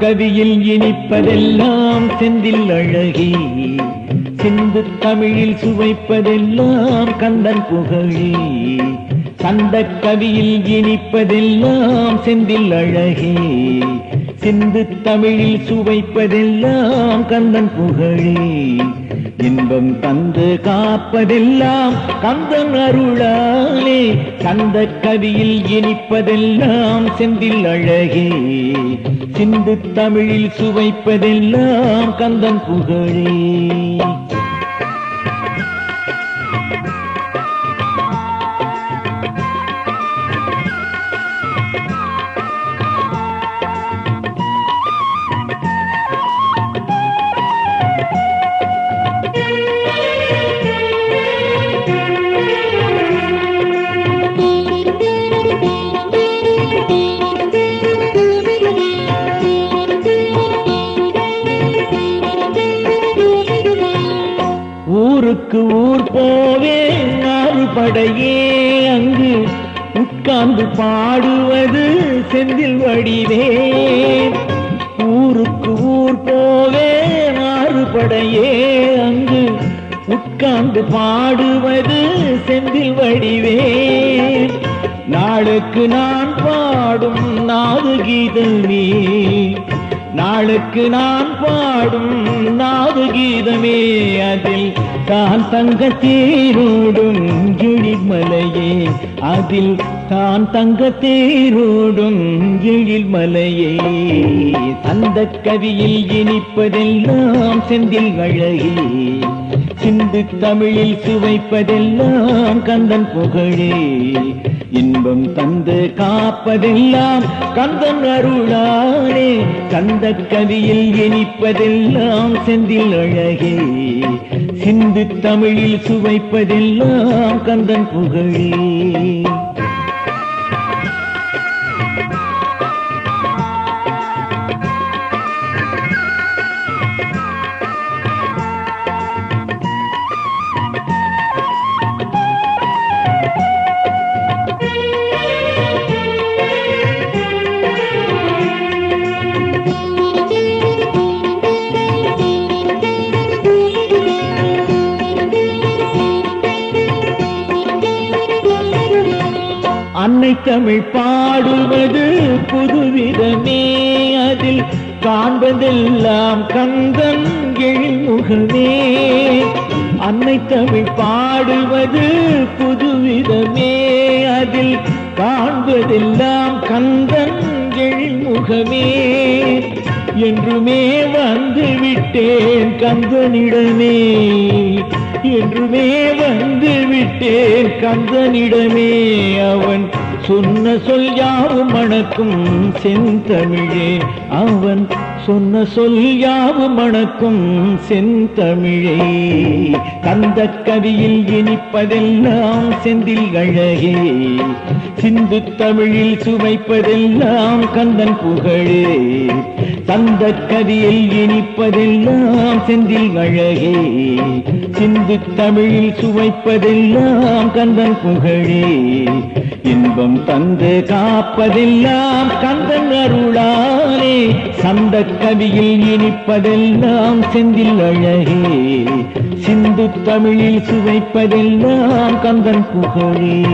கவியில் இனிப்பதெல்லாம் செந்தில் அழகி. சிந்து தமிழில் சுவைப்பதெல்லாம் கந்தன் புகழே. சந்த கவியில் இனிப்பதெல்லாம் செந்தில் அழகே. சிந்து தமிழில் சுவைப்பதெல்லாம் கந்தன் புகழே. இன்பம் தந்து காப்பதெல்லாம் கந்தன் அருளாலே. கந்த கவியில் இனிப்பதெல்லாம் செந்தில் அழகே. சிந்து தமிழில் சுவைப்பதெல்லாம் கந்தன் புகழே. ஊருக்கு ஊர் போவே நாலு படையே அங்கு உட்கார்ந்து பாடுவது செந்தில் வடிவே. ஊருக்கு ஊர் போவே நாலு படையே அங்கு உட்கார்ந்து பாடுவது செந்தில் வடிவே. நாளுக்கு நான் பாடும் நாது நாளுக்கு நான் பாடும் நாது கீதமே அதில் தான் தங்க தேரோடும் எழில்மலையே. அதில் தான் தங்க தேரோடும் எழில்மலையே. தந்த கவியில் இனிப்பதெல்லாம் செந்தில் அழகே சிந்து தமிழில் சுவைப்பதெல்லாம் கந்தன் புகழே. இன்பம் தந்து காப்பதெல்லாம் கந்தன் அருளானே கந்த கவியில் இனிப்பதெல்லாம் செந்தில் அழகே. சிந்து தமிழில் சுவைப்பதெல்லாம் கந்தன் புகழே. அன்னை தமிழ் பாடுவது புதுவிதமே. அதில் காண்பதெல்லாம் கந்தன் எழில்முகமே அன்னை தமிழ் பாடுவது புதுவிதமே. அதில் காண்பதெல்லாம் கந்தன் எழில்முகமே என்றுமே வந்து விட்டேன் கந்தனிடமே. என்றுமே வந்து கேட்டேன் கந்தனிடமே அவன். சொன்ன சொல் யாவும் மணக்கும் செந்தமிழே. அவன் சொன்ன சொல் யாவும் மணக்கும் செந்தமிழே. கந்த கவியில் இனிப்பதெல்லாம் செந்தில் அழகே. சிந்து தமிழில் சுவைப்பதெல்லாம் கந்தன் புகழே. தந்த கதியில் இனிப்பதெல்லாம் செந்தில் அழகே. சிந்து தமிழில் சுவைப்பதெல்லாம் கந்தன் புகழே. இன்பம் தந்து காப்பதெல்லாம் கந்தன் அருளாலே. சந்த கவியில் இனிப்பதெல்லாம் செந்தில் அழகே. சிந்து தமிழில் சுவைப்பதெல்லாம் கந்தன் புகழே.